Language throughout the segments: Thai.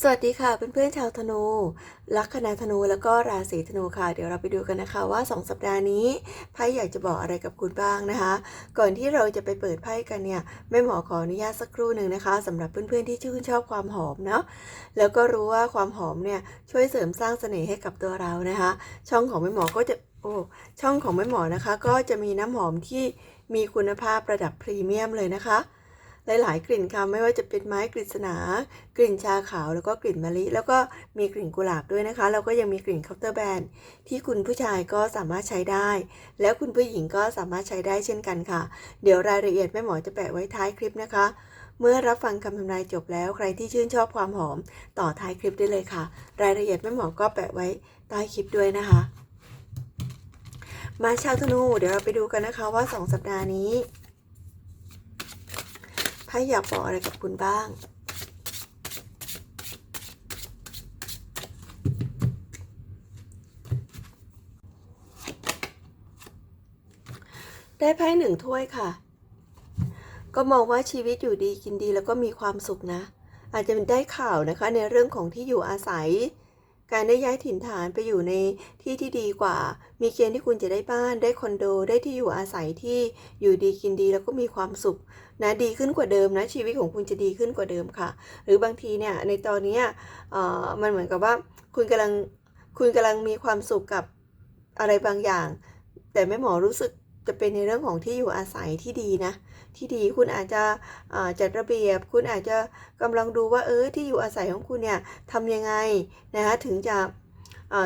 สวัสดีค่ะเพื่อนๆชาวธนูลัคนาธนูแล้วก็ราศีธนูค่ะเดี๋ยวเราไปดูกันนะคะว่า 2 สัปดาห์นี้ไพ่อยากจะบอกอะไรกับคุณบ้างนะคะ ก่อนที่เราจะไปเปิดไพ่กันเนี่ยแม่หมอขออนุญาตสักครู่หนึ่งนะคะสำหรับเพื่อนๆที่ชื่นชอบความหอมเนาะแล้วก็รู้ว่าความหอมเนี่ยช่วยเสริมสร้างเสน่ห์ให้กับตัวเรานะคะ ช่องของแม่หมอก็จะโอ้ช่องของแม่หมอนะคะ ก็จะมีน้ำหอมที่มีคุณภาพระดับพรีเมียมเลยนะคะ หลายๆ กลิ่นค่ะไม่ว่าจะเป็นไม้กฤษณากลิ่นชาขาวแล้วก็กลิ่นมะลิ แล้วก็มีกลิ่นกุหลาบด้วยนะคะแล้วก็ยังมีกลิ่นเคาน์เตอร์แบนที่คุณผู้ชายก็สามารถใช้ได้ แล้วคุณผู้หญิงก็สามารถใช้ได้เช่นกันค่ะ เดี๋ยวรายละเอียดแม่หมอจะแปะไว้ท้ายคลิปนะคะ เมื่อรับฟังคำทำนายจบแล้วใครที่ชื่นชอบความหอม ต่อท้ายคลิปได้เลยค่ะ รายละเอียดแม่หมอก็แปะไว้ใต้คลิปด้วยนะคะ มาชาวธนูเดี๋ยวเราไปดูกันนะคะว่า 2 สัปดาห์นี้ ไพ่อยากบอกอะไรกับคุณบ้าง ได้ไพ่หนึ่งถ้วยค่ะ ก็มองว่าชีวิตอยู่ดีกินดีแล้วก็มีความสุขนะ อาจจะได้ข่าวนะคะในเรื่องของที่อยู่อาศัย การได้ย้ายถิ่นฐานไปอยู่ในที่ที่ดีกว่า มีเกณฑ์ที่คุณจะได้บ้าน ได้คอนโด ได้ที่อยู่อาศัยที่อยู่ดีกินดีแล้วก็มีความสุขนะดีขึ้นกว่าเดิมนะชีวิตของคุณจะดีขึ้นกว่าเดิมค่ะ หรือบางทีเนี่ยในตอนเนี้ยอ่อมันเหมือนกับว่าคุณกำลังคุณกำลังมีความสุขกับอะไรบางอย่าง แต่แม่หมอรู้สึกจะเป็นในเรื่องของที่อยู่อาศัยที่ดีนะ ที่ดี คุณอาจจะจัดระเบียบ คุณอาจจะกำลังดูว่าเออที่อยู่อาศัยของคุณเนี่ยทำยังไงนะคะถึงจะ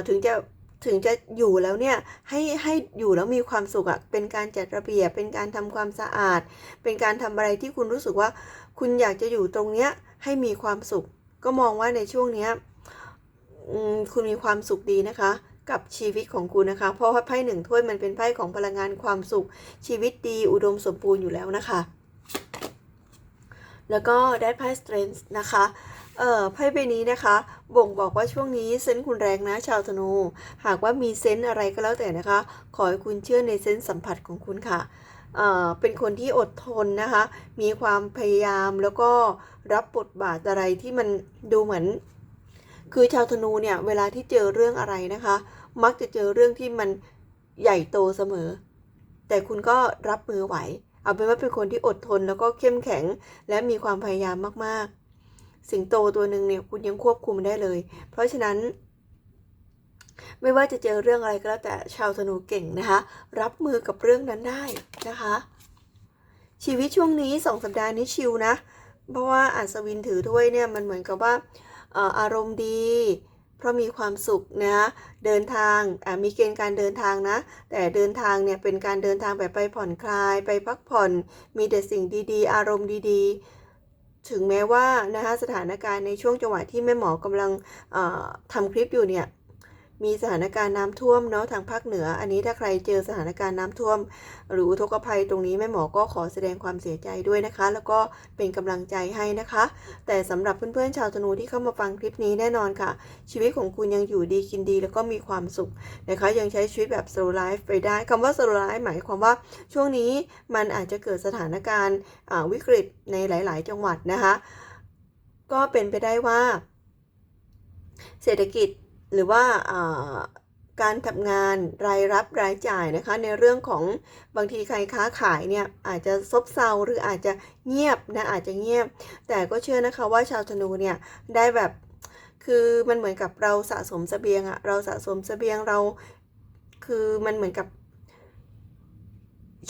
ถึงจะถึงจะอยู่แล้วเนี่ยให้ให้อยู่แล้วมีความสุขอะเป็นการจัดระเบียบ เป็นการทำความสะอาด เป็นการทำอะไรที่คุณรู้สึกว่า คุณอยากจะอยู่ตรงเนี้ยให้มีความสุข ก็มองว่าในช่วงเนี้ยคุณมีความสุขดีนะคะ กับชีวิตของคุณนะคะ เพราะว่าไพ่หนึ่งถ้วยมันเป็นไพ่ของพลังงานความสุข ชีวิตดีอุดมสมบูรณ์อยู่แล้วนะคะ แล้วก็ได้ไพ่ strength นะคะเอ่อไพ่ใบนี้นะคะ บ่งบอกว่าช่วงนี้เซนส์คุณแรงนะชาวธนู หากว่ามีเซนส์อะไรก็แล้วแต่นะคะ ขอให้คุณเชื่อในเซนส์สัมผัสของคุณค่ะเอ่อเป็นคนที่อดทนนะคะ มีความพยายามแล้วก็รับบทบาทอะไรที่มันดูเหมือน คือชาวธนูเนี่ย เวลาที่เจอเรื่องอะไรนะคะ มักจะเจอเรื่องที่มันใหญ่โตเสมอ แต่คุณก็รับมือไหว เอาเป็นว่าเป็นคนที่อดทนแล้วก็เข้มแข็ง และมีความพยายามมากๆ สิงโตตัวหนึ่งเนี่ยคุณยังควบคุมได้เลย เพราะฉะนั้น ไม่ว่าจะเจอเรื่องอะไรก็แล้วแต่ชาวธนูเก่งนะคะ รับมือกับเรื่องนั้นได้นะคะ ชีวิตช่วงนี้สองสัปดาห์นี้ชิลนะ เพราะว่าอัศวินถือถ้วยเนี่ยมันเหมือนกับว่าอารมณ์ดี เพราะมีความสุขนะเดินทางมีเกณฑ์การเดินทางนะ แต่เดินทางเนี่ยเป็นการเดินทางแบบไปผ่อนคลาย ไปพักผ่อน มีแต่สิ่งดีๆ อารมณ์ดีๆ ถึงแม้ว่านะคะสถานการณ์ในช่วงจังหวะที่แม่หมอกำลังทำคลิปอยู่เนี่ย มีสถานการณ์น้ำท่วมเนาะทางภาคเหนือ อันนี้ถ้าใครเจอสถานการณ์น้ำท่วม หรืออุทกภัยตรงนี้แม่หมอก็ขอแสดงความเสียใจด้วยนะคะ แล้วก็เป็นกำลังใจให้นะคะ แต่สำหรับเพื่อนๆชาวธนูที่เข้ามาฟังคลิปนี้แน่นอนค่ะ ชีวิตของคุณยังอยู่ดีกินดี แล้วก็มีความสุขนะคะยังใช้ชีวิตแบบ slow life ไปได้คำว่า slow life หมายความว่าช่วงนี้มันอาจจะเกิดสถานการณ์วิกฤตในหลาย ๆ จังหวัดนะคะ ก็เป็นไปได้ว่า เศรษฐกิจ หรือว่าการทำงานรายรับรายจ่ายนะคะ ในเรื่องของบางทีใครค้าขายเนี่ยอาจจะซบเซาหรืออาจจะเงียบนะอาจจะเงียบ แต่ก็เชื่อนะคะว่าชาวธนูเนี่ยได้แบบคือมันเหมือนกับเราสะสมเสบียงอะเราสะสมเสบียงเราคือมันเหมือนกับ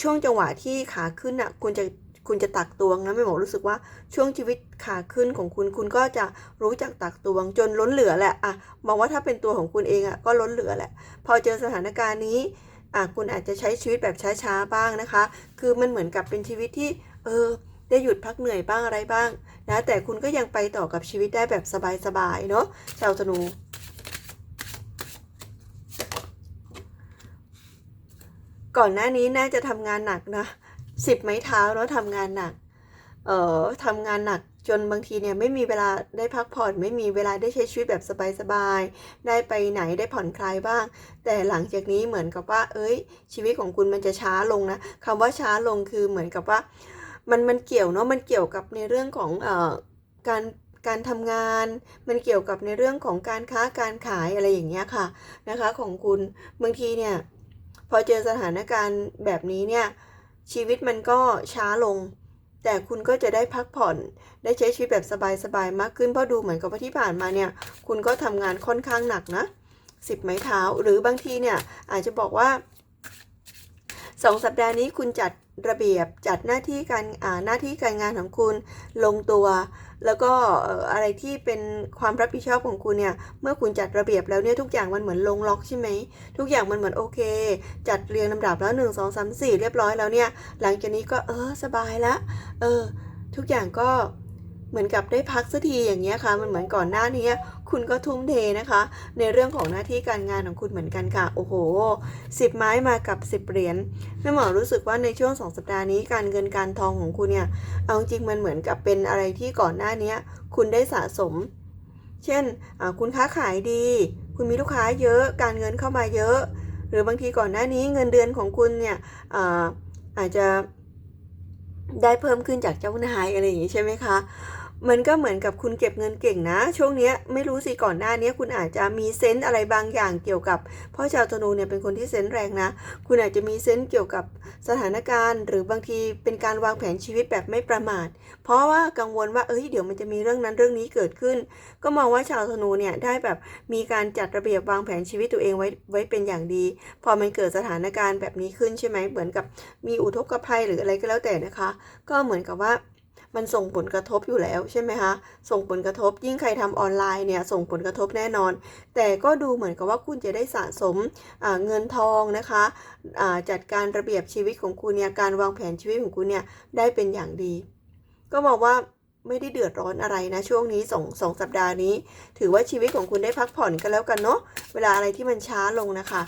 ช่วงจังหวะที่ขาขึ้นอะคุณจะ คุณจะตักตวงนะไม่บอกรู้สึกว่าช่วงชีวิตขาขึ้นของคุณคุณก็จะรู้จักตักตวงจนล้นเหลือแหละอะมองว่าถ้าเป็นตัวของคุณเองอะก็ล้นเหลือแหละ พอเจอสถานการณ์นี้อะคุณอาจจะใช้ชีวิตแบบช้าๆบ้างนะคะ คือมันเหมือนกับเป็นชีวิตที่เออได้หยุดพักเหนื่อยบ้างอะไรบ้างนะแต่คุณก็ยังไปต่อกับชีวิตได้แบบสบายๆเนาะชาวธนูก่อนหน้านี้น่าจะทำงานหนักนะ สิบไม้เท้าแล้วทำงานหนัก เอ่อทำงานหนักจนบางทีเนี่ยไม่มีเวลาได้พักผ่อนไม่มีเวลาได้ใช้ชีวิตแบบสบายๆได้ไปไหนได้ผ่อนคลายบ้าง แต่หลังจากนี้เหมือนกับว่า เอ้ย ชีวิตของคุณมันจะช้าลงนะคำว่าช้าลงคือเหมือนกับว่า มันมันเกี่ยวเนาะมันเกี่ยวกับในเรื่องของเอ่อการการทำงานมันเกี่ยวกับในเรื่องของการค้าการขายอะไรอย่างเงี้ยค่ะนะคะ ของคุณบางทีเนี่ยพอเจอสถานการณ์แบบนี้เนี่ย ชีวิตมันก็ช้าลง แต่คุณก็จะได้พักผ่อน ได้ใช้ชีวิตแบบสบายๆมากขึ้นเพราะดูเหมือนกับว่าที่ผ่านมาเนี่ยคุณก็ทำงานค่อนข้างหนักนะสิบไม้เท้าหรือบางทีเนี่ยอาจจะบอกว่า สองสัปดาห์นี้คุณจัดระเบียบจัดหน้าที่การอ่าหน้าที่การงานของคุณลงตัว แล้วก็เอ่ออะไรที่เป็นความรับผิดชอบของคุณเนี่ยเมื่อคุณจัดระเบียบแล้วเนี่ยทุกอย่างมันเหมือนลงล็อกใช่ไหมทุกอย่างมันเหมือนโอเค จัดเรียงลำดับแล้วหนึ่งสองสามสี่เรียบร้อยแล้วเนี่ยหลังจากนี้ก็เออสบายละเออทุกอย่างก็เหมือนกับได้พักสักทีอย่างเงี้ยค่ะมันเหมือนก่อนหน้านี้ คุณก็ทุ่มเทนะคะ ในเรื่องของหน้าที่การงานของคุณเหมือนกันค่ะ โอ้โหสิบไม้มากับสิบเหรียญแม่หมอรู้สึกว่าในช่วงสองสัปดาห์นี้การเงินการทองของคุณเนี่ย เอาจริงมันเหมือนกับเป็นอะไรที่ก่อนหน้านี้คุณได้สะสม เช่น คุณค้าขายดี คุณมีลูกค้าเยอะ การเงินเข้ามาเยอะ หรือบางทีก่อนหน้านี้เงินเดือนของคุณเนี่ยอาอาจจะได้เพิ่มขึ้นจากเจ้านายอะไรอย่างนี้ใช่ไหมคะ มันก็เหมือนกับคุณเก็บเงินเก่งนะ ช่วงนี้ไม่รู้สิก่อนหน้านี้คุณอาจจะมีเซนส์อะไรบางอย่างเกี่ยวกับเพราะชาวธนูเนี่ยเป็นคนที่เซนส์แรงนะ คุณอาจจะมีเซนส์เกี่ยวกับสถานการณ์ หรือบางทีเป็นการวางแผนชีวิตแบบไม่ประมาท เพราะว่ากังวลว่าเอ้ยเดี๋ยวมันจะมีเรื่องนั้นเรื่องนี้เกิดขึ้น ก็มองว่าชาวธนูเนี่ยได้แบบมีการจัดระเบียบวางแผนชีวิตตัวเองไว้ไว้เป็นอย่างดี พอมันเกิดสถานการณ์แบบนี้ขึ้นใช่ไหมเหมือนกับมีอุทกภัยหรืออะไรก็แล้วแต่นะคะ ก็เหมือนกับว่า มันส่งผลกระทบอยู่แล้วใช่ไหมคะส่งผลกระทบยิ่งใครทำออนไลน์เนี่ยส่งผลกระทบแน่นอน แต่ก็ดูเหมือนกับว่าคุณจะได้สะสมเงินทองนะคะจัดการระเบียบชีวิตของคุณเนี่ยการวางแผนชีวิตของคุณเนี่ยได้เป็นอย่างดี ก็มองว่าไม่ได้เดือดร้อนอะไรนะช่วงนี้สองสองสัปดาห์นี้ ถือว่าชีวิตของคุณได้พักผ่อนกันแล้วกันเนาะเวลาอะไรที่มันช้าลงนะคะ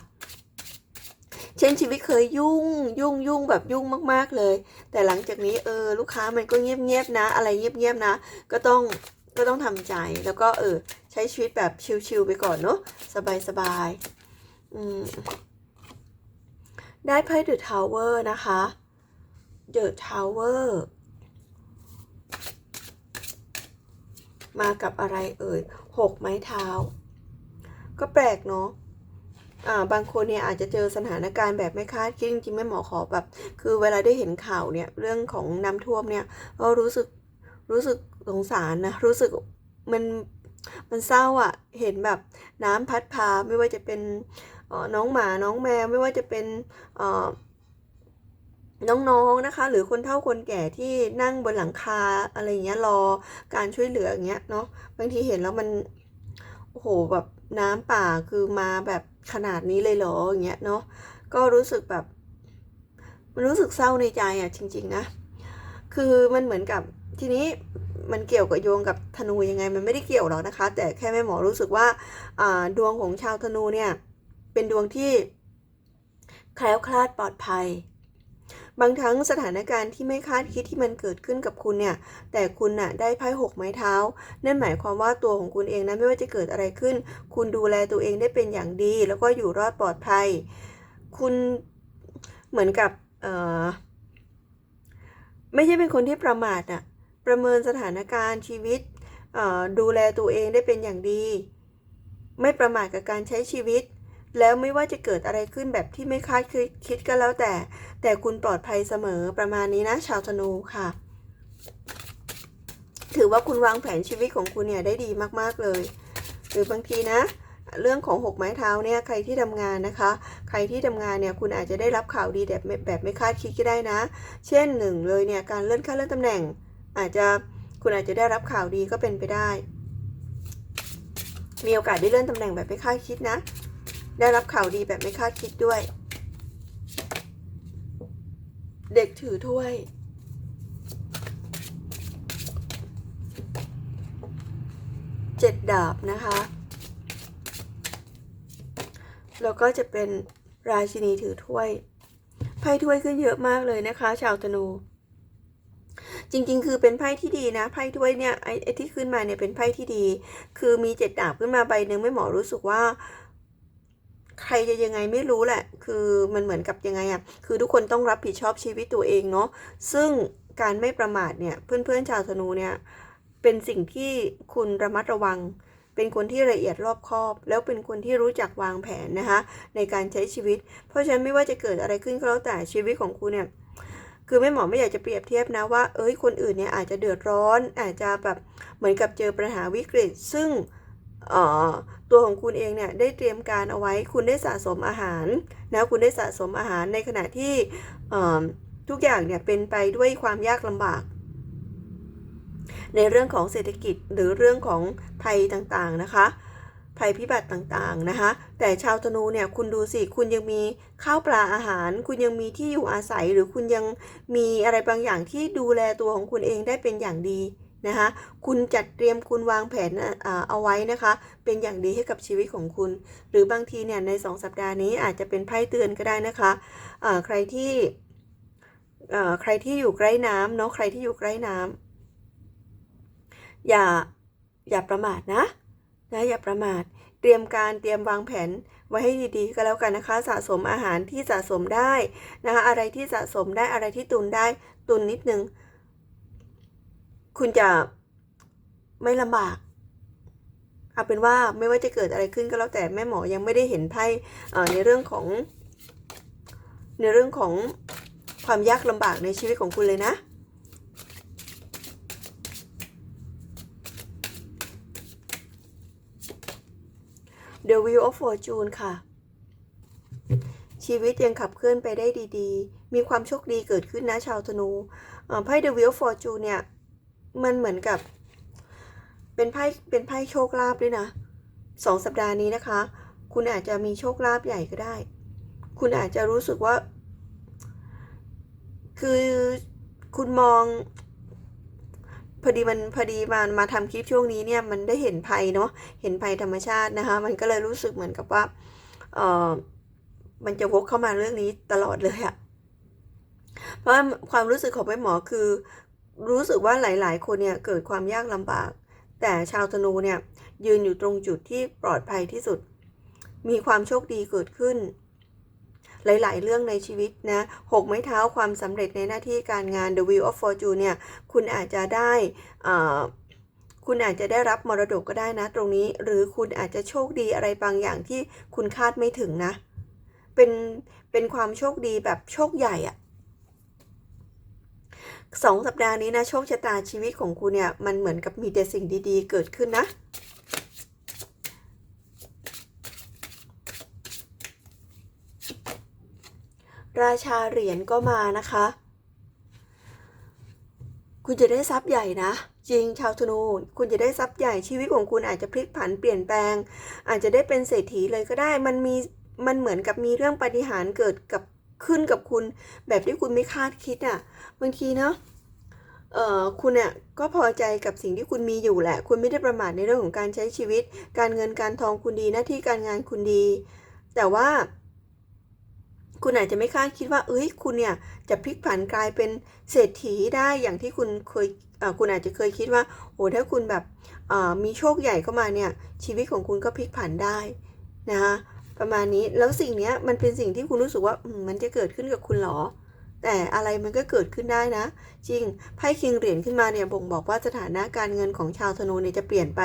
เช่นชีวิตเคยยุ่งยุ่งยุ่งแบบยุ่งมาก ๆเลย แต่หลังจากนี้เออลูกค้ามันก็เงียบๆนะ อะไรเงียบๆนะ ก็ต้องก็ต้องทำใจแล้วก็เออใช้ชีวิตแบบชิลๆไปก่อนเนาะสบายๆอืมได้ไพ่เดอะทาวเวอร์นะคะเดอะทาวเวอร์มากับอะไรเอ่ยหกไม้เท้า ก็แปลกเนาะ บางคนเนี่ยอาจจะเจอสถานการณ์แบบไม่คาดคิดจริงๆแม่หมอขอแบบ คือเวลาได้เห็นข่าวเนี่ยเรื่องของน้ำท่วมเนี่ยก็รู้สึกรู้สึกสงสารนะรู้สึกมันมันเศร้าอะ่ะเห็นแบบน้ำพัดพาไม่ว่าจะเป็นเอ่อน้องหมาน้องแมวไม่ว่าจะเป็นเอ่อน้องๆนะคะ หรือคนเฒ่าคนแก่ที่นั่งบนหลังคาอะไรเงี้ยรอการช่วยเหลืออย่างเงี้ยเนาะบางทีเห็นแล้วมันโอ้โหแบบ น้ำป่าคือมาแบบขนาดนี้เลยเหรออย่างเงี้ยเนาะก็รู้สึกแบบ มันรู้สึกเศร้าในใจอะ จริง ๆ นะ คือมันเหมือนกับทีนี้มันเกี่ยวกับโยงกับธนูยังไง มันไม่ได้เกี่ยวหรอกนะคะ แต่แค่แม่หมอรู้สึกว่าอ่าดวงของชาวธนูเนี่ย เป็นดวงที่แคล้วคลาดปลอดภัย บางครั้งสถานการณ์ที่ไม่คาดคิดที่มันเกิดขึ้นกับคุณเนี่ย แต่คุณน่ะได้ไพ่หกไม้เท้า นั่นหมายความว่าตัวของคุณเองนะไม่ว่าจะเกิดอะไรขึ้น คุณดูแลตัวเองได้เป็นอย่างดี แล้วก็อยู่รอดปลอดภัย คุณเหมือนกับเออไม่ใช่เป็นคนที่ประมาทอะประเมินสถานการณ์ชีวิตดูแลตัวเองได้เป็นอย่างดี ไม่ประมาทกับการใช้ชีวิต แล้วไม่ว่าจะเกิดอะไรขึ้นแบบที่ไม่คาดคิดก็แล้วแต่ แต่คุณปลอดภัยเสมอประมาณนี้นะชาวธนูค่ะ ถือว่าคุณวางแผนชีวิตของคุณเนี่ยได้ดีมากๆเลย หรือบางทีนะเรื่องของหกไม้เท้าเนี่ยใครที่ทำงานนะคะ ใครที่ทำงานเนี่ยคุณอาจจะได้รับข่าวดีแบบแบบไม่คาดคิดก็ได้นะ เช่นหนึ่งเลยเนี่ยการเลื่อนขั้นเลื่อนตำแหน่ง อาจจะคุณอาจจะได้รับข่าวดีก็เป็นไปได้ มีโอกาสได้เลื่อนตำแหน่งแบบไม่คาดคิดนะ ได้รับข่าวดีแบบไม่คาดคิดด้วย เด็กถือถ้วย เจ็ดดาบนะคะ แล้วก็จะเป็นราชินีถือถ้วย ไพ่ถ้วยขึ้นเยอะมากเลยนะคะ ชาวธนู จริงๆ คือเป็นไพ่ที่ดีนะ ไพ่ถ้วยเนี่ยไอ้ที่ขึ้นมาเนี่ยเป็นไพ่ที่ดี คือมีเจ็ดดาบขึ้นมาใบหนึ่งไม่หมอรู้สึกว่า ใครจะยังไงไม่รู้แหละ คือมันเหมือนกับยังไงอะคือทุกคนต้องรับผิดชอบชีวิตตัวเองเนาะ ซึ่งการไม่ประมาทเนี่ย เพื่อนๆชาวธนูเนี่ย เป็นสิ่งที่คุณระมัดระวัง เป็นคนที่ละเอียดรอบคอบ แล้วเป็นคนที่รู้จักวางแผนนะคะ ในการใช้ชีวิต เพราะฉะนั้นไม่ว่าจะเกิดอะไรขึ้นก็แล้วแต่ชีวิตของคุณเนี่ย คือแม่หมอไม่อยากจะเปรียบเทียบนะว่า เอ้ย คนอื่นเนี่ยอาจจะเดือดร้อน อาจจะแบบเหมือนกับเจอปัญหาวิกฤต ซึ่งเออ ตัวของคุณเองเนี่ยได้เตรียมการเอาไว้ คุณได้สะสมอาหารนะคุณได้สะสมอาหารในขณะที่ทุกอย่างเนี่ยเป็นไปด้วยความยากลำบาก ในเรื่องของเศรษฐกิจหรือเรื่องของภัยต่างๆนะคะ ภัยพิบัติต่างๆนะคะ แต่ชาวธนูเนี่ยคุณดูสิคุณยังมีข้าวปลาอาหาร คุณยังมีที่อยู่อาศัยหรือคุณยังมีอะไรบางอย่างที่ดูแลตัวของคุณเองได้เป็นอย่างดี นะคะคุณจัดเตรียมคุณวางแผนเอาไว้นะคะ เป็นอย่างดีให้กับชีวิตของคุณ หรือบางทีเนี่ยใน 2 สัปดาห์นี้อาจจะเป็นไพ่เตือนก็ได้นะคะอ่าใครที่ใครที่อยู่ใกล้น้ำเนาะใครที่อยู่ใกล้น้ำอย่าอย่าประมาทนะนะอย่าประมาทเตรียมการเตรียมวางแผนไว้ให้ดีๆก็แล้วกันนะคะ สะสมอาหารที่สะสมได้นะคะอะไรที่สะสมได้อะไรที่ตุนได้ตุนนิดนึง คุณจะไม่ลำบาก เอาเป็นว่าไม่ว่าจะเกิดอะไรขึ้นก็แล้วแต่แม่หมอยังไม่ได้เห็นไพ่ในเรื่องของ ในเรื่องของความยากลำบากในชีวิตของคุณเลยนะ The Wheel of Fortune ค่ะ ชีวิตยังขับเคลื่อนไปได้ดีๆ มีความโชคดีเกิดขึ้นนะชาวธนูเอ่อไพ่ The Wheel of Fortune เนี่ย มันเหมือนกับ เป็นไพ่เป็นไพ่โชคลาภด้วยนะสองสัปดาห์นี้นะคะ คุณอาจจะมีโชคลาภใหญ่ก็ได้ คุณอาจจะรู้สึกว่า คือคุณมอง พอดีมันพอดีมามาทำคลิปช่วงนี้เนี่ย มันได้เห็นภัยเนาะเห็นภัยธรรมชาตินะคะ มันก็เลยรู้สึกเหมือนกับว่าเออมันจะวกเข้ามาเรื่องนี้ตลอดเลยอะเพราะความรู้สึกของแม่หมอคือ รู้สึกว่าหลาย ๆ คนเนี่ยเกิดความยากลำบาก แต่ชาวธนูเนี่ยยืนอยู่ตรงจุดที่ปลอดภัยที่สุด มีความโชคดีเกิดขึ้น หลาย ๆ เรื่องในชีวิตนะหกไม้เท้าความสำเร็จในหน้าที่การงาน The Wheel of Fortune เนี่ยคุณอาจจะได้คุณอาจจะได้รับมรดกก็ได้นะตรงนี้ หรือคุณอาจจะโชคดีอะไรบางอย่างที่คุณคาดไม่ถึงนะ เป็นเป็นความโชคดีแบบโชคใหญ่อะ สองสัปดาห์นี้นะโชคชะตาชีวิตของคุณเนี่ยมันเหมือนกับมีแต่สิ่งดีๆ เกิดขึ้นนะราชาเหรียญก็มานะคะ คุณจะได้ทรัพย์ใหญ่นะ จริงชาวธนู คุณจะได้ทรัพย์ใหญ่ชีวิตของคุณอาจจะพลิกผันเปลี่ยนแปลง อาจจะได้เป็นเศรษฐีเลยก็ได้ มันมี มันเหมือนกับมีเรื่องปาฏิหาริย์เกิดกับ ขึ้นกับคุณแบบที่คุณไม่คาดคิดอะบางทีเนาะเอ่อคุณเนี่ยก็พอใจกับสิ่งที่คุณมีอยู่แหละ คุณไม่ได้ประมาทในเรื่องของการใช้ชีวิต การเงินการทองคุณดีหน้าที่การงานคุณดี แต่ว่า คุณอาจจะไม่คาดคิดว่า เอ้ยคุณเนี่ยจะพลิกผันกลายเป็นเศรษฐีได้อย่างที่คุณเคยเคุณอาจจะเคยคิดว่าโอ้ถ้าคุณแบบมีโชคใหญ่เข้ามาเนี่ยชีวิตของคุณก็พลิกผันได้นะคะ ประมาณนี้แล้วสิ่งนี้มันเป็นสิ่งที่คุณรู้สึกว่ามันจะเกิดขึ้นกับคุณหรอ แต่อะไรมันก็เกิดขึ้นได้นะ จริงไพ่คิงเหรียญขึ้นมาเนี่ยบ่งบอกว่าสถานะการเงินของชาวธนูเนี่ยจะเปลี่ยนไป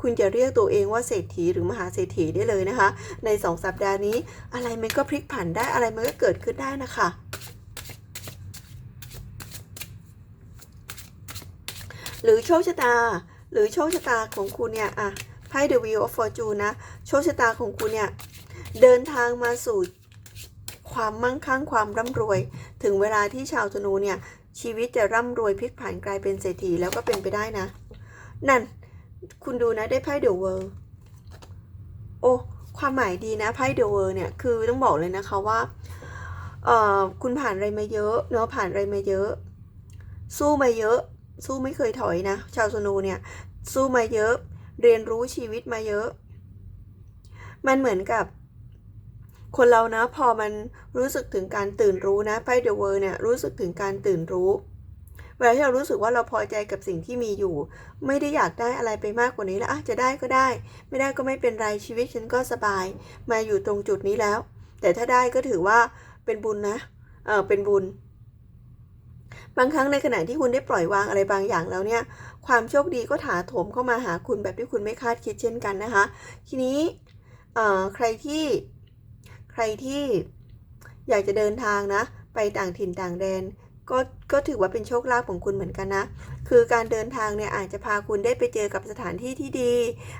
คุณจะเรียกตัวเองว่าเศรษฐีหรือมหาเศรษฐีได้เลยนะคะ ในสองสัปดาห์นี้ อะไรมันก็พลิกผันได้อะไรมันก็เกิดขึ้นได้นะคะหรือโชคชะตา หรือโชคชะตาของคุณเนี่ยอะไพ่ The Wheel of Fortune นะ โชคชะตาของคุณเนี่ย เดินทางมาสู่ความมั่งคั่งความร่ำรวย ถึงเวลาที่ชาวธนูเนี่ย ชีวิตจะร่ำรวยพลิกผันกลายเป็นเศรษฐีแล้วก็เป็นไปได้นะ นั่น คุณดูนะได้ไพ่ The World โอ้ความหมายดีนะไพ่ The World เนี่ยคือต้องบอกเลยนะคะว่าเอ่อคุณผ่านอะไรมาเยอะเนาะผ่านอะไรมาเยอะ สู้มาเยอะ สู้ไม่เคยถอยนะ ชาวธนูเนี่ย สู้มาเยอะ เรียนรู้ชีวิตมาเยอะ มันเหมือนกับ คนเรานะพอมันรู้สึกถึงการตื่นรู้นะไพ่เดอะเวิร์เนี่ยรู้สึกถึงการตื่นรู้เวลาที่เรารู้สึกว่าเราพอใจกับสิ่งที่มีอยู่ ไม่ได้อยากได้อะไรไปมากกว่านี้แล้วอะจะได้ก็ได้ ไม่ได้ก็ไม่เป็นไรชีวิตฉันก็สบาย มาอยู่ตรงจุดนี้แล้ว แต่ถ้าได้ก็ถือว่าเป็นบุญนะเออเป็นบุญ บางครั้งในขณะที่คุณได้ปล่อยวางอะไรบางอย่างแล้วเนี่ย ความโชคดีก็ถาโถมเข้ามาหาคุณแบบที่คุณไม่คาดคิดเช่นกันนะคะ ทีนี้เอ่อใครที่ ใครที่อยากจะเดินทางนะ ไปต่างถิ่นต่างแดน ก็ก็ถือว่าเป็นโชคลาภของคุณเหมือนกันนะ คือการเดินทางเนี่ยอาจจะพาคุณได้ไปเจอกับสถานที่ที่ดี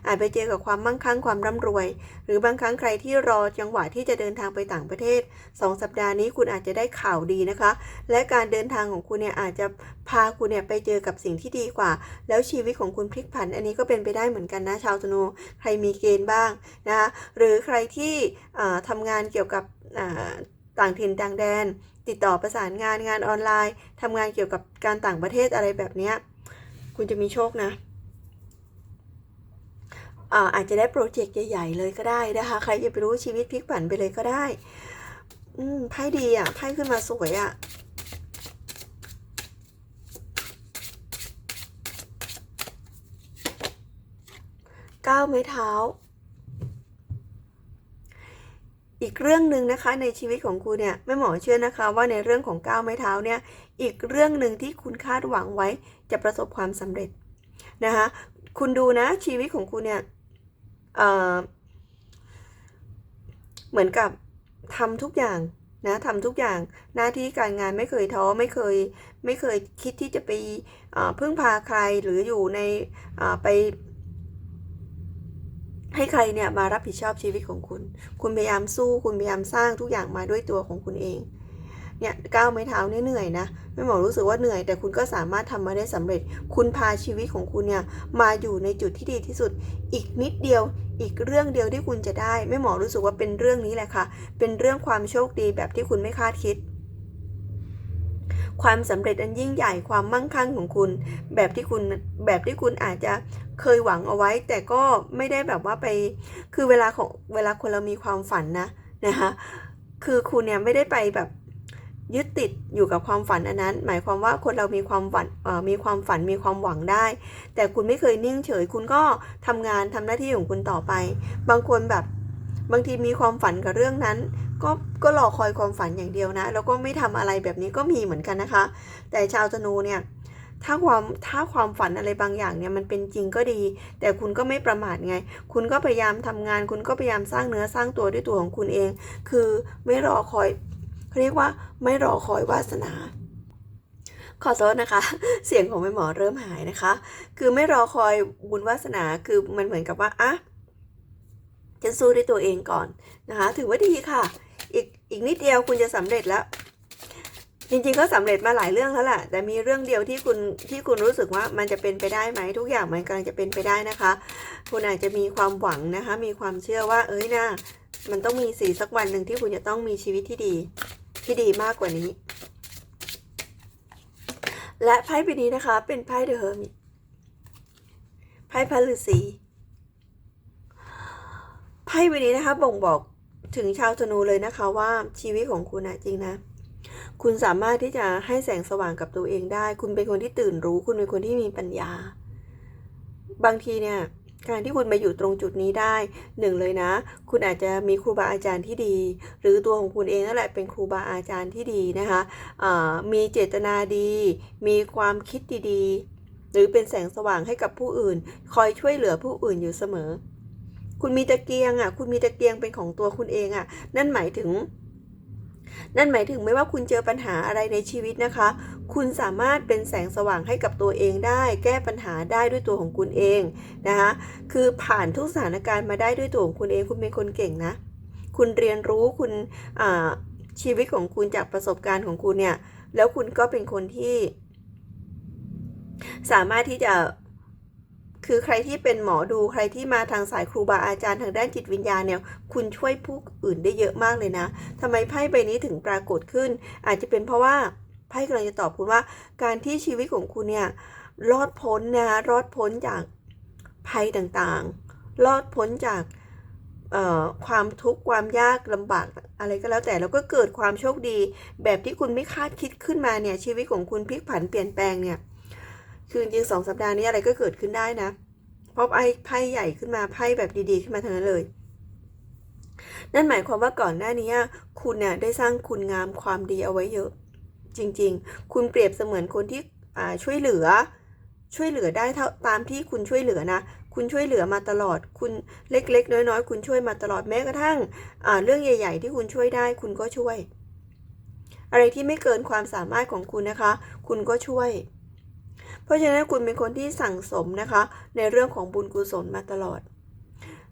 อาจไปเจอกับความมั่งคั่งความร่ำรวย หรือบางครั้งใครที่รอจังหวะที่จะเดินทางไปต่างประเทศ 2 สัปดาห์นี้คุณอาจจะได้ข่าวดีนะคะ และการเดินทางของคุณเนี่ยอาจจะพาคุณเนี่ยไปเจอกับสิ่งที่ดีกว่า แล้วชีวิตของคุณพลิกผัน อันนี้ก็เป็นไปได้เหมือนกันนะชาวธนู ใครมีเกณฑ์บ้างนะคะ หรือใครที่อ่าทำงานเกี่ยวกับต่างถิ่นต่างแดน ติดต่อประสานงานงานออนไลน์ทำงานเกี่ยวกับการต่างประเทศอะไรแบบนี้คุณจะมีโชคนะอาอาจจะได้โปรเจกต์ใหญ่ๆเลยก็ได้นะคะ ใครจะไปรู้ชีวิตพลิกผันไปเลยก็ได้ไพ่ดีอะไพ่ขึ้นมาสวยอะก้าวไม้เท้า อีกเรื่องหนึ่งนะคะในชีวิตของคุณเนี่ยแม่หมอเชื่อนะคะว่าในเรื่องของก้าวไม้เท้าเนี่ยอีกเรื่องหนึ่งที่คุณคาดหวังไว้จะประสบความสำเร็จนะคะคุณดูนะชีวิตของคุณเนี่ยเเหมือนกับทำทุกอย่างนะทำทุกอย่างหน้าที่การงานไม่เคยท้อไม่เคยไม่เคยคิดที่จะไปเพึ่งพาใครหรืออยู่ในไป ให้ใครเนี่ยมารับผิดชอบชีวิตของคุณ คุณพยายามสู้ คุณพยายามสร้างทุกอย่างมาด้วยตัวของคุณเอง เนี่ยก้าวไม้เท้าเนี่ยเหนื่อยนะ ไม่หมอรู้สึกว่าเหนื่อย แต่คุณก็สามารถทำมาได้สำเร็จ คุณพาชีวิตของคุณเนี่ยมาอยู่ในจุดที่ดีที่สุด อีกนิดเดียว อีกเรื่องเดียวที่คุณจะได้แม่หมอรู้สึกว่าเป็นเรื่องนี้แหละค่ะ เป็นเรื่องความโชคดีแบบที่คุณไม่คาดคิด ความสำเร็จอันยิ่งใหญ่ความมั่งคั่งของคุณ แบบที่คุณแบบที่คุณอาจจะเคยหวังเอาไว้ แต่ก็ไม่ได้แบบว่าไป คือเวลาของเวลาคนเรามีความฝันนะนะคะคือคุณเนี่ยไม่ได้ไปแบบยึดติดอยู่กับความฝันอันนั้น หมายความว่าคนเรามีความฝันมีความฝันมีความหวังได้ แต่คุณไม่เคยนิ่งเฉย คุณก็ทำงานทำหน้าที่ของคุณต่อไป บางคนแบบบางทีมีความฝันกับเรื่องนั้น ก็ก็รอคอยความฝันอย่างเดียวนะ แล้วก็ไม่ทำอะไรแบบนี้ก็มีเหมือนกันนะคะ แต่ชาวธนูเนี่ยถ้าความถ้าความฝันอะไรบางอย่างเนี่ยมันเป็นจริงก็ดี แต่คุณก็ไม่ประมาทไง คุณก็พยายามทำงาน คุณก็พยายามสร้างเนื้อสร้างตัวด้วยตัวของคุณเอง คือไม่รอคอยเขาเรียกว่าไม่รอคอยวาสนา ขอโทษนะคะ เสียงของแม่หมอเริ่มหายนะคะ คือไม่รอคอยบุญวาสนาคือมันเหมือนกับว่าอะฉันสู้ด้วยตัวเองก่อนนะคะ ถือว่าดีค่ะ อีกนิดเดียวคุณจะสำเร็จแล้ว จริงๆก็สำเร็จมาหลายเรื่องแล้วแหละแต่มีเรื่องเดียวที่คุณที่คุณรู้สึกว่ามันจะเป็นไปได้ไหมทุกอย่างมันกำลังจะเป็นไปได้นะคะ คุณอาจจะมีความหวังนะคะ มีความเชื่อว่า เอ้ยนะมันต้องมีสีสักวันหนึ่งที่คุณจะต้องมีชีวิตที่ดี ที่ดีมากกว่านี้ และไพ่ใบนี้นะคะ เป็นไพ่เดอะเฮอร์มิตไพ่พระฤาษีไพ่ใบนี้นะคะบ่งบอก ถึงชาวธนูเลยนะคะว่าชีวิตของคุณนะจริงนะ คุณสามารถที่จะให้แสงสว่างกับตัวเองได้ คุณเป็นคนที่ตื่นรู้ คุณเป็นคนที่มีปัญญา บางทีเนี่ยการที่คุณมาอยู่ตรงจุดนี้ได้หนึ่งเลยนะ คุณอาจจะมีครูบาอาจารย์ที่ดี หรือตัวของคุณเองนั่นแหละเป็นครูบาอาจารย์ที่ดีนะคะมีเจตนาดี มีความคิดดีๆ หรือเป็นแสงสว่างให้กับผู้อื่น คอยช่วยเหลือผู้อื่นอยู่เสมอ คุณมีตะเกียงอะ คุณมีตะเกียงเป็นของตัวคุณเองอะ นั่นหมายถึง นั่นหมายถึงไม่ว่าคุณเจอปัญหาอะไรในชีวิตนะคะ คุณสามารถเป็นแสงสว่างให้กับตัวเองได้ แก้ปัญหาได้ด้วยตัวของคุณเองนะคะ คือผ่านทุกสถานการณ์มาได้ด้วยตัวของคุณเอง คุณเป็นคนเก่งนะ คุณเรียนรู้คุณชีวิตของคุณจากประสบการณ์ของคุณเนี่ย แล้วคุณก็เป็นคนที่สามารถที่จะ คือใครที่เป็นหมอดูใครที่มาทางสายครูบาอาจารย์ทางด้านจิตวิญญาณเนี่ยคุณช่วยผู้อื่นได้เยอะมากเลยนะทำไมไพ่ใบนี้ถึงปรากฏขึ้น อาจจะเป็นเพราะว่าไพ่กำลังจะตอบคุณว่า การที่ชีวิตของคุณเนี่ยรอดพ้นนะรอดพ้นจากภัยต่างๆ รอดพ้นจากความทุกข์ความยากลำบากอะไรก็แล้วแต่แล้วก็เกิดความโชคดี แบบที่คุณไม่คาดคิดขึ้นมาเนี่ยชีวิตของคุณพลิกผันเปลี่ยนแปลงเนี่ย คือจริงสองสัปดาห์นี้อะไรก็เกิดขึ้นได้นะเพราะไอ้ไพ่ใหญ่ขึ้นมาไพ่แบบดีๆ ขึ้นมาทั้งนั้นเลย นั่นหมายความว่าก่อนหน้านี้คุณเนี่ยได้สร้างคุณงามความดีเอาไว้เยอะ จริง ๆ คุณเปรียบเสมือนคนที่ช่วยเหลือ ช่วยเหลือได้เท่าตามที่คุณช่วยเหลือนะคุณช่วยเหลือมาตลอด คุณเล็ก ๆ น้อย ๆ คุณช่วยมาตลอดแม้กระทั่งเรื่องใหญ่ ๆ ที่คุณช่วยได้ คุณก็ช่วย อะไรที่ไม่เกินความสามารถของคุณนะคะ คุณก็ช่วย เพราะฉะนั้นคุณเป็นคนที่สั่งสมนะคะ ในเรื่องของบุญกุศลมาตลอด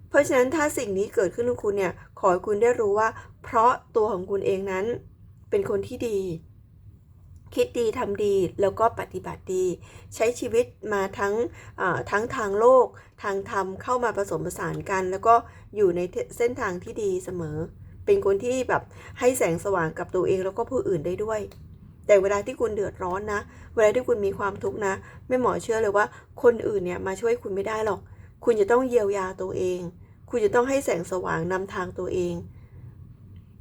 เพราะฉะนั้นถ้าสิ่งนี้เกิดขึ้นกับคุณเนี่ยขอให้คุณได้รู้ว่า เพราะตัวของคุณเองนั้น เป็นคนที่ดี คิดดีทำดีแล้วก็ปฏิบัติดี ใช้ชีวิตมาทั้งทั้งทางโลก ทางธรรมเข้ามาผสมผสานกัน แล้วก็อยู่ในเส้นทางที่ดีเสมอ เป็นคนที่แบบให้แสงสว่างกับตัวเองแล้วก็ผู้อื่นได้ด้วย แต่เวลาที่คุณเดือดร้อนนะ เวลาที่คุณมีความทุกข์นะแม่หมอเชื่อเลยว่า คนอื่นเนี่ยมาช่วยคุณไม่ได้หรอก คุณจะต้องเยียวยาตัวเอง คุณจะต้องให้แสงสว่างนำทางตัวเอง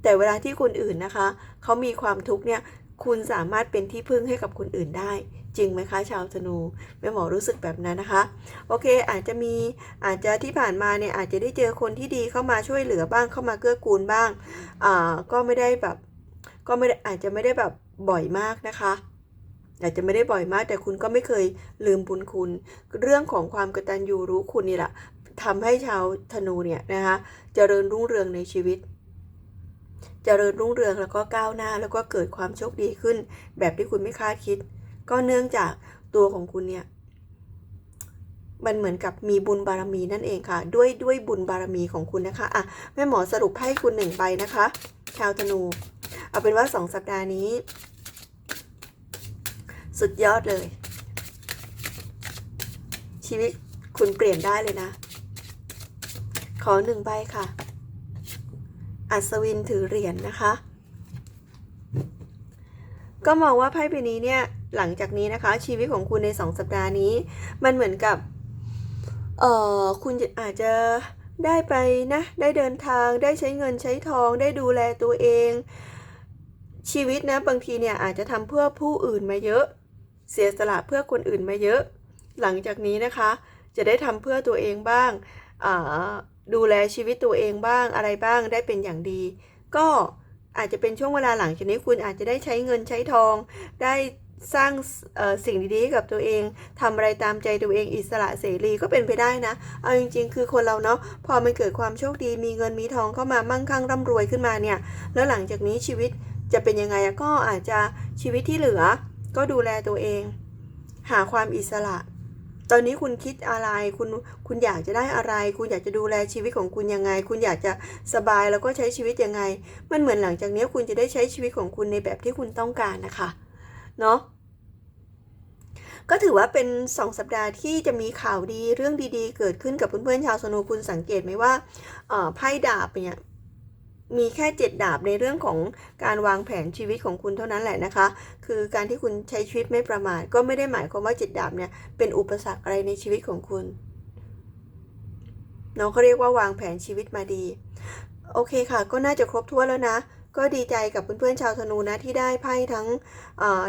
แต่เวลาที่คนอื่นนะคะ เขามีความทุกข์เนี่ยคุณสามารถเป็นที่พึ่งให้กับคนอื่นได้ จริงไหมคะ ชาวธนูแม่หมอรู้สึกแบบนั้นนะคะ โอเค อาจจะมีอาจจะที่ผ่านมาเนี่ยอาจจะได้เจอคนที่ดีเข้ามาช่วยเหลือบ้างเข้ามาเกื้อกูลบ้างอ่าก็ไม่ได้แบบ ก็ไม่ได้อาจจะไม่ได้แบบ บ่อยมากนะคะอาจจะไม่ได้บ่อยมาก แต่คุณก็ไม่เคยลืมบุญคุณ เรื่องของความกตัญญูรู้คุณนี่แหละทำให้ชาวธนูเนี่ยนะคะเจริญรุ่งเรืองในชีวิต เจริญรุ่งเรืองแล้วก็ก้าวหน้า แล้วก็เกิดความโชคดีขึ้น แบบที่คุณไม่คาดคิด ก็เนื่องจากตัวของคุณเนี่ยมันเหมือนกับมีบุญบารมีนั่นเองค่ะ ด้วยด้วยบุญบารมีของคุณนะคะอะแม่หมอสรุปให้คุณหนึ่งใบนะคะ ชาวธนู เอาเป็นว่าสองสัปดาห์นี้ สุดยอดเลย ชีวิตคุณเปลี่ยนได้เลยนะ ขอหนึ่งใบค่ะ อัศวินถือเหรียญนนะคะ ก็มองว่าไพ่ใบนี้เนี่ยหลังจากนี้นะคะ ชีวิตของคุณในสองสัปดาห์นี้ มันเหมือนกับ เอ่อ คุณอาจจะ ได้ไปนะ ได้เดินทางได้ใช้เงินใช้ทองได้ดูแลตัวเอง ชีวิตนะบางทีเนี่ยอาจจะทำเพื่อผู้อื่นมาเยอะ เสียสละเพื่อคนอื่นมาเยอะ หลังจากนี้นะคะ จะได้ทำเพื่อตัวเองบ้างาดูแลชีวิตตัวเองบ้างอะไรบ้างได้เป็นอย่างดี ก็อาจจะเป็นช่วงเวลาหลังจากนี้คุณอาจจะได้ใช้เงินใช้ทองได้ สร้างสิ่งดีๆกับตัวเองทำอะไรตามใจตัวเองอิสระเสรีก็เป็นไปได้นะ เอาจริง ๆ คือคนเราเนาะพอมันเกิดความโชคดีมีเงินมีทองเข้ามามั่งคั่งร่ำรวยขึ้นมาเนี่ยแล้วหลังจากนี้ชีวิตจะเป็นยังไงก็อาจจะชีวิตที่เหลือ ก็ดูแลตัวเอง หาความอิสระ ตอนนี้คุณคิดอะไรคุณคุณอยากจะได้อะไร คุณอยากจะดูแลชีวิตของคุณยังไง คุณอยากจะสบายแล้วก็ใช้ชีวิตยังไง มันเหมือนหลังจากนี้คุณจะได้ใช้ชีวิตของคุณในแบบที่คุณต้องการนะคะ เนาะก็ถือว่าเป็นสองสัปดาห์ที่จะมีข่าวดีเรื่องดีๆ เกิดขึ้นกับเพื่อนๆชาวสนุคุณสังเกตไหมว่าไพ่ดาบเนี่ยมีแค่เจ็ดดาบในเรื่องของการวางแผนชีวิตของคุณเท่านั้นแหละนะคะ คือการที่คุณใช้ชีวิตไม่ประมาทก็ไม่ได้หมายความว่าเจ็ดดาบเนี่ยเป็นอุปสรรคอะไรในชีวิตของคุณน้องเขาเรียกว่าวางแผนชีวิตมาดี โอเคค่ะ ก็น่าจะครบถ้วนแล้วนะ ก็ดีใจกับเพื่อนๆชาวธนูนะที่ได้ไพ่ทั้ง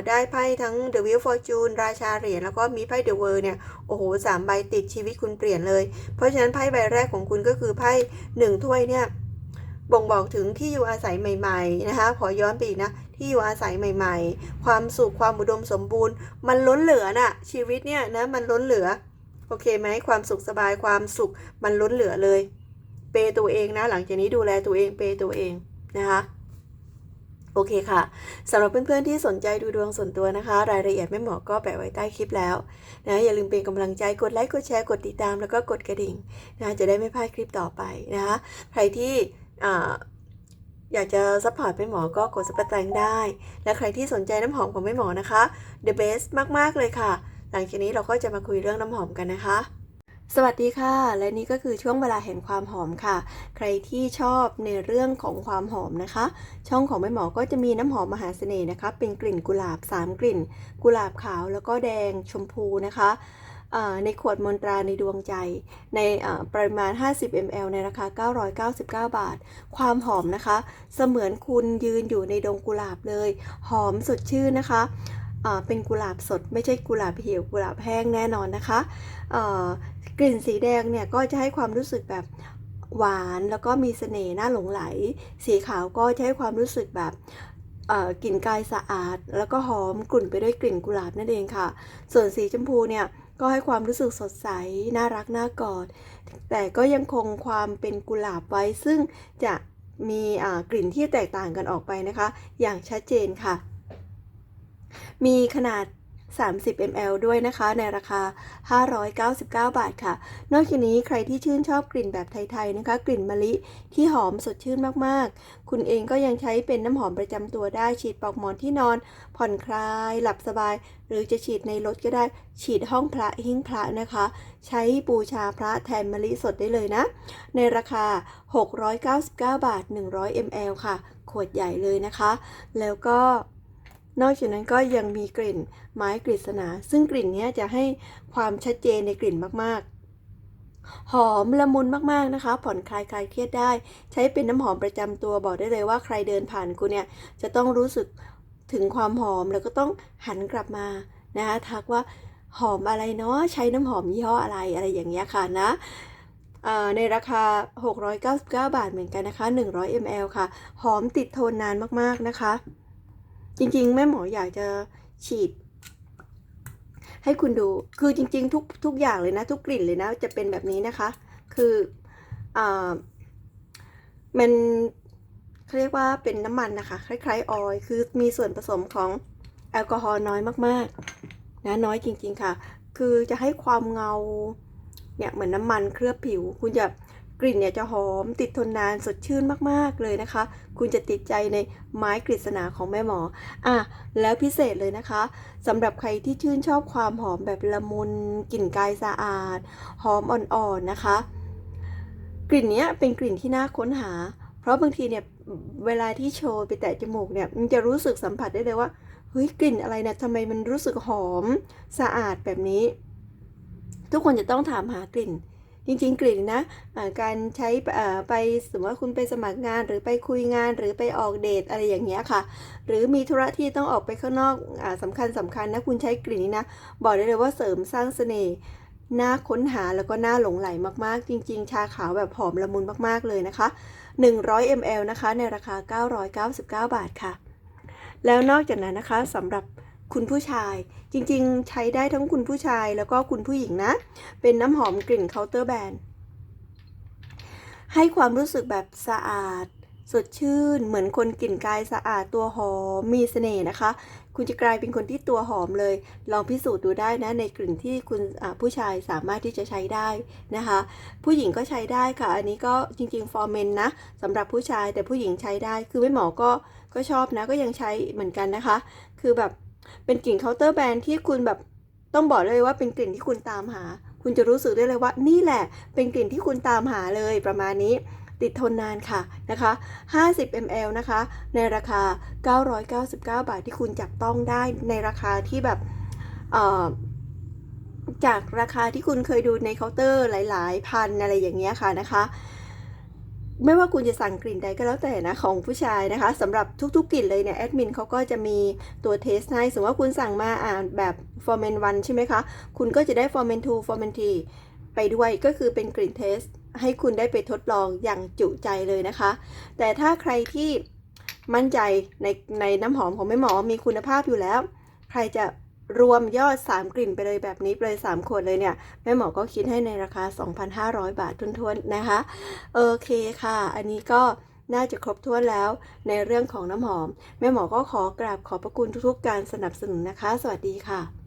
ได้ไพ่ทั้ง The Wheel Fortune ราชาเหรียญแล้วก็มีไพ่ The World เนี่ย โอ้โหสามใบติดชีวิตคุณเปลี่ยนเลย เพราะฉะนั้นไพ่ใบแรกของคุณก็คือไพ่หนึ่งถ้วยเนี่ย บ่งบอกถึงที่อยู่อาศัยใหม่ๆนะคะ ขอย้อนไปอีกนะที่อยู่อาศัยใหม่ ๆ ความสุขความอุดมสมบูรณ์ มันล้นเหลือน่ะ ชีวิตเนี่ยนะมันล้นเหลือโอเคไหมความสุขสบายความสุขมันล้นเหลือเลย เปย์ตัวเองนะ หลังจากนี้ดูแลตัวเองเปย์ตัวเองนะคะ โอเคค่ะสำหรับเพื่อนๆที่สนใจดูดวงส่วนตัวนะคะ รายละเอียดแม่หมอก็แปะไว้ใต้คลิปแล้วนะอย่าลืมเป็นกำลังใจกดไลค์กดแชร์กดติดตามแล้วก็กดกระดิ่งนะจะได้ไม่พลาดคลิปต่อไปนะคะใครที่อ่าอยากจะซัพพอร์ตแม่หมอก็กดซับสไครต์ได้ และใครที่สนใจน้ำหอมของแม่หมอนะคะ The best มากๆเลยค่ะ หลังจากนี้เราก็จะมาคุยเรื่องน้ำหอมกันนะคะ สวัสดีค่ะ และนี่ก็คือช่วงเวลาแห่งความหอมค่ะ ใครที่ชอบในเรื่องของความหอมนะคะ ช่องของแม่หมอก็จะมีน้ำหอมมหาเสน่ห์นะคะ เป็นกลิ่นกุหลาบ 3 กลิ่น กุหลาบขาวแล้วก็แดงชมพูนะคะในขวดมนตราในดวงใจ ในปริมาณ 50 ml ในราคา 999 บาท ความหอมนะคะ เสมือนคุณยืนอยู่ในดงกุหลาบเลย หอมสดชื่นนะคะ เป็นกุหลาบสดไม่ใช่กุหลาบเหี่ยวกุหลาบแห้งแน่นอนนะคะกลิ่นสีแดงเนี่ยก็จะให้ความรู้สึกแบบหวานแล้วก็มีเสน่ห์น่าหลงไหล สีขาวก็จะให้ความรู้สึกแบบกลิ่นกายสะอาด แล้วก็หอมกลุ่นไปด้วยกลิ่นกุหลาบนั่นเองค่ะ ส่วนสีชมพูเนี่ยก็ให้ความรู้สึกสดใส น่ารักน่ากอด แต่ก็ยังคงความเป็นกุหลาบไว้ ซึ่งจะมีกลิ่นที่แตกต่างกันออกไปนะคะ อย่างชัดเจนค่ะ มีขนาด 30 ml ด้วยนะคะในราคา 599 บาทค่ะ นอกจากนี้ใครที่ชื่นชอบกลิ่นแบบไทยๆนะคะ กลิ่นมะลิที่หอมสดชื่นมากๆ คุณเองก็ยังใช้เป็นน้ำหอมประจำตัวได้ฉีดปลอกหมอนที่นอน ผ่อนคลาย หลับสบาย หรือจะฉีดในรถก็ได้ฉีดห้องพระหิ้งพระนะคะ ใช้บูชาพระแทนมะลิสดได้เลยนะ ในราคา 699 บาท 100 ml ค่ะ ขวดใหญ่เลยนะคะ แล้วก็ นอกจากนั้นก็ยังมีกลิ่นไม้กฤษณาซึ่งกลิ่นนี้จะให้ความชัดเจนในกลิ่นมากๆ หอมละมุนมากๆนะคะ ผ่อนคลายคลายเครียดได้ ใช้เป็นน้ำหอมประจำตัวบอกได้เลยว่าใครเดินผ่านคุณเนี่ยจะต้องรู้สึกถึงความหอมแล้วก็ต้องหันกลับมานะคะทักว่าหอมอะไรเนาะใช้น้ำหอมยี่ห้ออะไรอะไรอย่างเงี้ยค่ะนะในราคา 699 บาทเหมือนกันนะคะ 100 ml ค่ะ หอมติดทนนานมาก ๆ นะคะ จริง ๆ แม่หมออยากจะฉีด ให้คุณดูคือจริง ๆ ทุกทุกอย่างเลยนะ ทุกกลิ่นเลยนะ จะเป็นแบบนี้นะคะ คืออ่ามันเขาเรียกว่าเป็นน้ำมันนะคะ คล้ายๆออยคือมีส่วนผสมของแอลกอฮอล์น้อยมากๆ นะน้อยจริง ๆ ค่ะ คือจะให้ความเงาเนี่ยเหมือนน้ำมันเคลือบผิว คุณจะ กลิ่นเนี่ยจะหอมติดทนนานสดชื่นมากๆเลยนะคะ คุณจะติดใจในไม้กฤษณาของแม่หมออะแล้วพิเศษเลยนะคะสำหรับใครที่ชื่นชอบความหอมแบบละมุนกลิ่นกายสะอาด หอมอ่อนๆนะคะ กลิ่นเนี้ยเป็นกลิ่นที่น่าค้นหา เพราะบางทีเนี่ยเวลาที่โชว์ไปแตะจมูกเนี่ยมันจะรู้สึกสัมผัสได้เลยว่าเฮ้ยกลิ่นอะไรเนี่ยทำไมมันรู้สึกหอมสะอาดแบบนี้ ทุกคนจะต้องถามหากลิ่น จริงๆกลิ่นนะการใช้ไปสมมติว่าคุณไปสมัครงานหรือไปคุยงานหรือไปออกเดทอะไรอย่างเงี้ยค่ะ หรือมีธุระที่ต้องออกไปข้างนอกอ่าสำคัญสำคัญนะคุณใช้กลิ่นนี้นะบอกได้เลยว่าเสริมสร้างเสน่ห์น่าค้นหาแล้วก็น่าหลงไหลมากๆ จริง ๆ ชาขาวแบบหอมละมุนมากๆเลยนะคะ 100 ml นะคะในราคา 999 บาทค่ะ แล้วนอกจากนั้นนะคะสำหรับ คุณผู้ชายจริงๆ ใช้ได้ทั้งคุณผู้ชายแล้วก็คุณผู้หญิงนะ เป็นน้ำหอมกลิ่นเคาน์เตอร์แบรนด์ให้ความรู้สึกแบบสะอาด สดชื่น เหมือนคนกลิ่นกายสะอาดตัวหอมมีเสน่ห์นะคะ คุณจะกลายเป็นคนที่ตัวหอมเลย ลองพิสูจน์ดูได้นะในกลิ่นที่คุณผู้ชายสามารถที่จะใช้ได้นะคะ ผู้หญิงก็ใช้ได้ค่ะ อันนี้ก็จริงๆฟอร์เมนนะสำหรับผู้ชายแต่ผู้หญิงใช้ได้ คือไม่หมอก็ก็ชอบนะก็ยังใช้เหมือนกันนะคะ คือแบบ เป็นกลิ่นเคาน์เตอร์แบรนด์ที่คุณแบบต้องบอกเลยว่าเป็นกลิ่นที่คุณตามหา คุณจะรู้สึกได้เลยว่านี่แหละ เป็นกลิ่นที่คุณตามหาเลยประมาณนี้ติดทนนานค่ะนะคะ 50 ml นะคะ ในราคา 999 บาทที่คุณจับต้องได้ในราคาที่แบบจากราคาที่คุณเคยดูในเคาน์เตอร์หลาย ๆ พันอะไรอย่างเงี้ยค่ะนะคะ ไม่ว่าคุณจะสั่งกลิ่นใดก็แล้วแต่นะของผู้ชายนะคะสำหรับทุกๆกลิ่นเลยเนี่ยแอดมินเขาก็จะมีตัวเทสให้สมมติว่าคุณสั่งมาอ่านแบบ f o r m e n 1 ใช่ไหมคะ คุณก็จะได้ f o r m e n 2 f o r m e n 3 ไปด้วยก็คือเป็นกลิ่นเทส ให้คุณได้ไปทดลองอย่างจุใจเลยนะคะ แต่ถ้าใครที่มั่นใจในในน้ำหอมของแม่หมอมีคุณภาพอยู่แล้ว ใครจะ รวมยอด 3 กลิ่นไปเลยแบบนี้ไปเลย 3 ขวดเลยเนี่ย แม่หมอก็คิดให้ในราคา 2,500 บาททุนๆนะคะ โอเคค่ะ อันนี้ก็น่าจะครบถ้วนแล้วในเรื่องของน้ำหอม แม่หมอก็ขอกราบขอบพระคุณทุกๆ การสนับสนุนนะคะ สวัสดีค่ะ